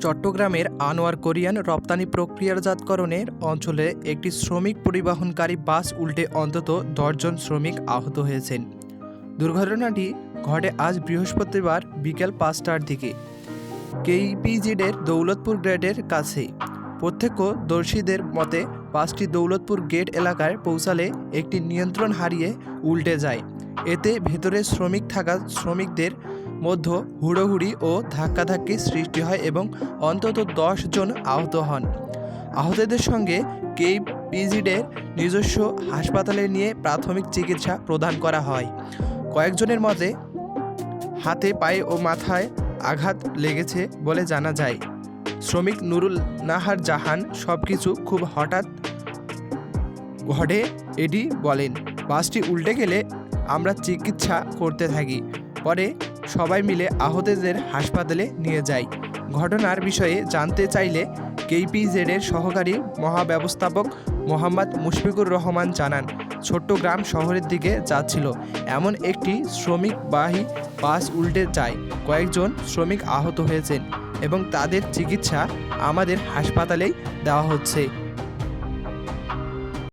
চট্টগ্রামের আনোয়ার কোরিয়ান রপ্তানি প্রক্রিয়াজাতকরণের অঞ্চলে একটি শ্রমিক পরিবহনকারী বাস উল্টে অন্তত দশজন শ্রমিক আহত হয়েছেন। দুর্ঘটনাটি ঘটে আজ বৃহস্পতিবার বিকেল পাঁচটার দিকে। কেইপিজিডের দৌলতপুর গ্রেডের কাছে। প্রত্যক্ষদর্শীদের মতে, বাসটি দৌলতপুর গেট এলাকায় পৌঁছালে একটি নিয়ন্ত্রণ হারিয়ে উল্টে যায়। এতে ভেতরে শ্রমিক থাকা শ্রমিকদের মধ্যে হুড়োহুড়ি ও ধাক্কাধাক্কি সৃষ্টি হয় এবং অন্তত দশ জন আহত হন। আহতদের সঙ্গে কেইপিজিডের নিজস্ব হাসপাতালে নিয়ে প্রাথমিক চিকিৎসা প্রদান করা হয়। কয়েকজনের মতে হাতে পায়ে ও মাথায় আঘাত লেগেছে বলে জানা যায়। শ্রমিক নুরুল নাহার জাহান সব কিছু খুব হঠাৎ ঘটে এডি বলেন, বাসটি উল্টে গেলে আমরা চিকিৎসা করতে থাকি, পরে সবাই মিলে আহতদের হাসপাতালে নিয়ে যায়। ঘটনার বিষয়ে জানতে চাইলে কেইপিজেডের সহকারী মহাব্যবস্থাপক মোহাম্মদ মুশফিকুর রহমান জানান, ছোট্ট গ্রাম শহরের দিকে যাচ্ছিল। এমন একটি শ্রমিকবাহী বাস উল্টে যায়। কয়েকজন শ্রমিক আহত হয়েছেন এবং তাদের চিকিৎসা আমাদের হাসপাতালেই দেওয়া হচ্ছে।